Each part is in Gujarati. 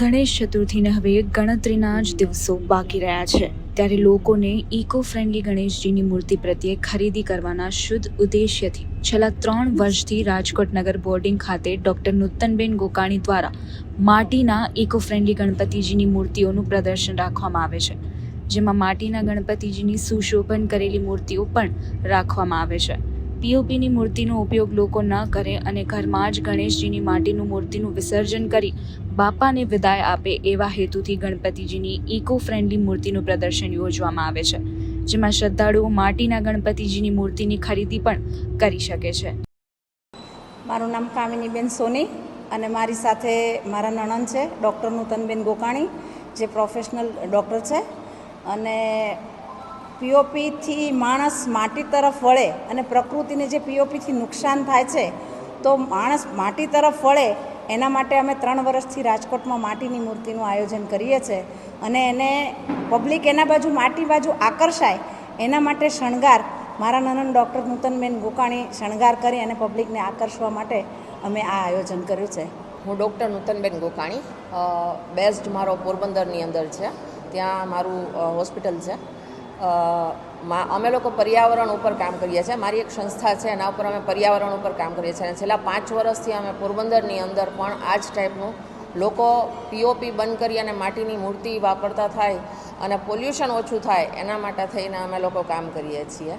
ગણેશ ચતુર્થીને હવે ગણતરીના જ દિવસો બાકી રહ્યા છે. ત્યારે લોકોને ઇકો ફ્રેન્ડલી ગણેશજીની મૂર્તિ પ્રત્યે ખરીદી કરવાના શુદ્ધ ઉદ્દેશ્યથી છેલ્લા ત્રણ વર્ષથી રાજકોટ નગર બોર્ડિંગ ખાતે ડોક્ટર નૂતનબેન ગોકાણી દ્વારા માટીના ઇકો ફ્રેન્ડલી ગણપતિજીની મૂર્તિઓનું પ્રદર્શન રાખવામાં આવે છે. જેમાં માટીના ગણપતિજીની સુશોભન કરેલી મૂર્તિઓ પણ રાખવામાં આવે છે. પીઓપીની મૂર્તિનો ઉપયોગ લોકો ન કરે અને ઘરમાં જ ગણેશજીની માટીનું મૂર્તિનું વિસર્જન કરી બાપાને વિદાય આપે એવા હેતુથી ગણપતિજીની ઇકો ફ્રેન્ડલી મૂર્તિનું પ્રદર્શન યોજવામાં આવે છે, જેમાં શ્રદ્ધાળુઓ માટીના ગણપતિજીની મૂર્તિની ખરીદી પણ કરી શકે છે. મારું નામ કામિનીબેન સોની અને મારી સાથે મારા નણંદ છે, ડૉક્ટર નૂતનબેન ગોકાણી, જે પ્રોફેશનલ ડૉક્ટર છે. અને પીઓપીથી માણસ માટી તરફ વળે અને પ્રકૃતિને જે પીઓપીથી નુકસાન થાય છે, તો માણસ માટી તરફ વળે, એના માટે અમે ત્રણ વર્ષથી રાજકોટમાં માટીની મૂર્તિનું આયોજન કરીએ છીએ અને એને પબ્લિક એના બાજુ માટી બાજુ આકર્ષાય, એના માટે શણગાર, મારા નનન ડૉક્ટર નૂતનબેન ગોકાણી શણગાર કરી અને પબ્લિકને આકર્ષવા માટે અમે આ આયોજન કર્યું છે. હું ડૉક્ટર નૂતનબેન ગોકાણી બેસ્ટ મારો પોરબંદરની અંદર છે. ત્યાં મારું હોસ્પિટલ છે. મા, અમે લોકો પર્યાવરણ ઉપર કામ કરીએ છીએ. મારી એક સંસ્થા છે, એના ઉપર અમે પર્યાવરણ ઉપર કામ કરીએ છીએ. અને છેલ્લા પાંચ વર્ષથી અમે પોરબંદરની અંદર પણ આ જ ટાઈપનું લોકો પીઓપી બંધ કરી અને માટીની મૂર્તિ વાપરતા થાય અને પોલ્યુશન ઓછું થાય, એના માટે થઈને અમે લોકો કામ કરીએ છીએ.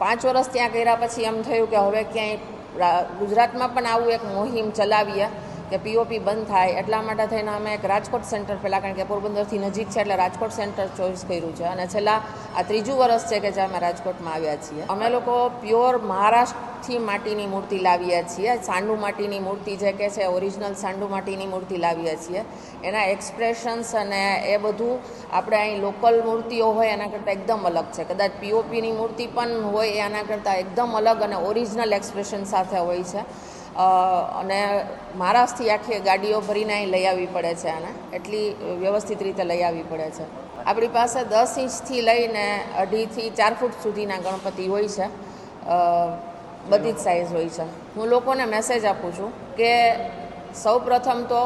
પાંચ વર્ષ ત્યાં કર્યા પછી એમ થયું કે હવે ક્યાંય ગુજરાતમાં પણ આવું એક મુહિમ ચલાવીએ. કે પીઓપી બંધ થાય એટલા માટે થઈને અમે એક રાજકોટ સેન્ટર પહેલાં કારણ કે પોરબંદરથી નજીક છે એટલે રાજકોટ સેન્ટર ચોઈસ કર્યું છે. અને છેલ્લા આ ત્રીજું વર્ષ છે કે જે અમે રાજકોટમાં આવ્યા છીએ. અમે લોકો પ્યોર મહારાષ્ટ્રથી માટીની મૂર્તિ લાવીએ છીએ. સાંડુ માટીની મૂર્તિ જે કે છે ઓરિજિનલ સાંડુ માટીની મૂર્તિ લાવીએ છીએ. એના એક્સપ્રેશન્સ અને એ બધું આપણે અહીં લોકલ મૂર્તિઓ હોય એના કરતાં એકદમ અલગ છે. કદાચ પીઓપીની મૂર્તિ પણ હોય એ આના કરતાં એકદમ અલગ અને ઓરિજિનલ એક્સપ્રેશન સાથે હોય છે. અને મહારાષ્ટ્રથી આખી ગાડીઓ ભરીને અહીં લઈ આવવી પડે છે આને. એટલી વ્યવસ્થિત રીતે લઈ આવવી પડે છે. આપણી પાસે દસ ઇંચથી લઈને અઢીથી ચાર ફૂટ સુધીના ગણપતિ હોય છે. બધી જ સાઇઝ હોય છે. હું લોકોને મેસેજ આપું છું કે સૌ પ્રથમ તો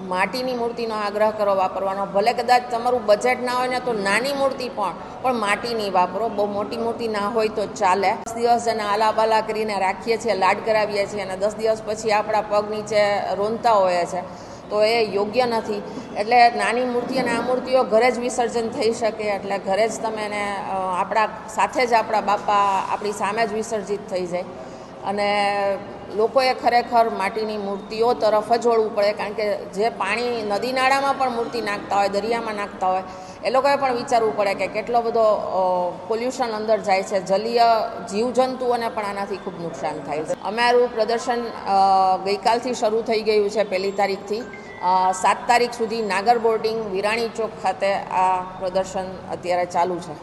માટીની મૂર્તિનો આગ્રહ કરો, વાપરવાનો. ભલે કદાચ તમારું બજેટ ના હોય ને તો નાની મૂર્તિ પણ પણ માટીની વાપરો. બહુ મોટી મૂર્તિ ના હોય તો ચાલે. દસ દિવસ એને આલાબાલા કરીને રાખીએ છીએ, લાડ કરાવીએ છીએ અને દસ દિવસ પછી આપણા પગ નીચે રોનતા હોય છે. તો એ યોગ્ય નથી. એટલે નાની મૂર્તિ અને આ મૂર્તિઓ ઘરે જ વિસર્જન થઈ શકે. એટલે ઘરે જ તમે એને આપણા સાથે જ આપણા બાપા આપણી સામે જ વિસર્જિત થઈ જાય. અને લોકોએ ખરેખર માટીની મૂર્તિઓ તરફ જ વળવું પડે, કારણ કે જે પાણી નદી નાળામાં પણ મૂર્તિ નાખતા હોય, દરિયામાં નાખતા હોય, એ લોકોએ પણ વિચારવું પડે કે કેટલો બધો પોલ્યુશન અંદર જાય છે. જલીય જીવજંતુઓને પણ આનાથી ખૂબ નુકસાન થાય છે. અમારું પ્રદર્શન ગઈકાલથી શરૂ થઈ ગયું છે પહેલી તારીખથી. સાત તારીખ સુધી નાગર બોર્ડિંગ વિરાણી ચોક ખાતે આ પ્રદર્શન અત્યારે ચાલુ છે.